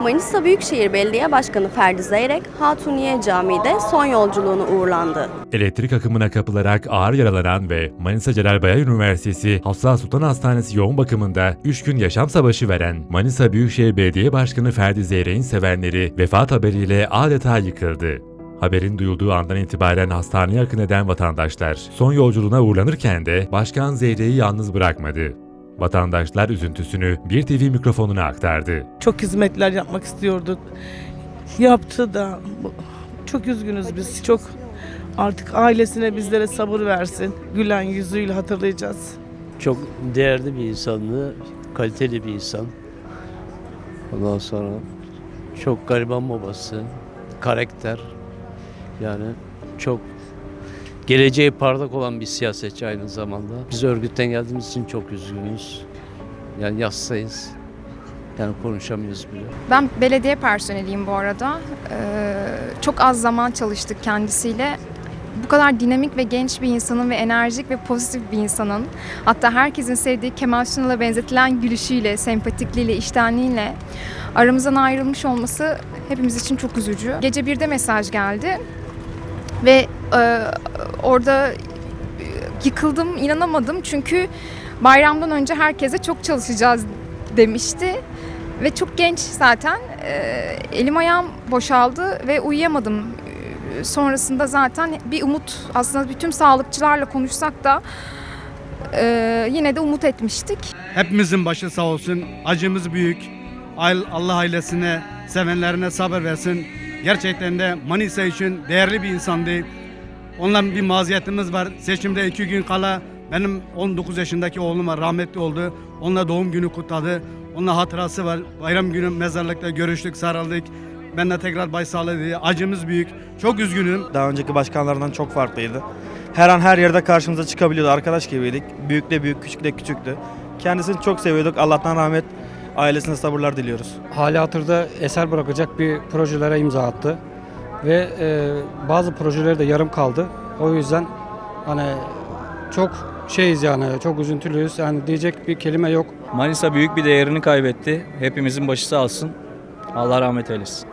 Manisa Büyükşehir Belediye Başkanı Ferdi Zeyrek, Hatuniye Camii'de son yolculuğunu uğurlandı. Elektrik akımına kapılarak ağır yaralanan ve Manisa Celal Bayar Üniversitesi Hafsa Sultan Hastanesi yoğun bakımında 3 gün yaşam savaşı veren Manisa Büyükşehir Belediye Başkanı Ferdi Zeyrek'in sevenleri vefat haberiyle adeta yıkıldı. Haberin duyulduğu andan itibaren hastaneye akın eden vatandaşlar son yolculuğuna uğurlanırken de Başkan Zeyrek'i yalnız bırakmadı. Vatandaşlar üzüntüsünü bir TV mikrofonuna aktardı. Çok hizmetler yapmak istiyordu. Yaptı da çok üzgünüz biz. Çok artık ailesine bizlere sabır versin. Gülen yüzüyle hatırlayacağız. Çok değerli bir insandı, kaliteli bir insan. Ondan sonra çok gariban babası, karakter. Yani çok geleceği parlak olan bir siyasetçi aynı zamanda. Biz örgütten geldiğimiz için çok üzgünüz. Yani yastayız. Yani konuşamıyoruz bile. Ben belediye personeliyim bu arada. Ee, çok az zaman çalıştık kendisiyle. Bu kadar dinamik ve genç bir insanın ve enerjik ve pozitif bir insanın hatta herkesin sevdiği Kemal Sunal'a benzetilen gülüşüyle, sempatikliğiyle, iştenliğiyle aramızdan ayrılmış olması hepimiz için çok üzücü. Gece birde mesaj geldi ve e, orada e, yıkıldım, inanamadım çünkü bayramdan önce herkese çok çalışacağız demişti. Ve çok genç zaten. Ee, elim ayağım boşaldı ve uyuyamadım. Ee, Sonrasında zaten bir umut aslında bütün sağlıkçılarla konuşsak da e, yine de umut etmiştik. Hepimizin başı sağ olsun. Acımız büyük. Allah ailesine, sevenlerine sabır versin. Gerçekten de Manisa için değerli bir insandı. Onunla bir maziyetimiz var. Seçimde iki gün kala benim 19 yaşındaki oğlum var rahmetli oldu. Onunla doğum günü kutladı. Onunla hatırası var. Bayram günü mezarlıkta görüştük, sarıldık. Ben de tekrar başsağlığı dedi. Acımız büyük. Çok üzgünüm. Daha önceki başkanlardan çok farklıydı. Her an her yerde karşımıza çıkabiliyordu. Arkadaş gibiydik. Büyük de büyük, küçük de küçüktü. Kendisini çok seviyorduk. Allah'tan rahmet, ailesine sabırlar diliyoruz. hali hatırda eser bırakacak bir projelere imza attı. Ve e, bazı projeleri de yarım kaldı. O yüzden hani çok şeyiz yani çok üzüntülüyüz. Yani diyecek bir kelime yok. Manisa büyük bir değerini kaybetti. Hepimizin başı sağ olsun. Allah rahmet eylesin.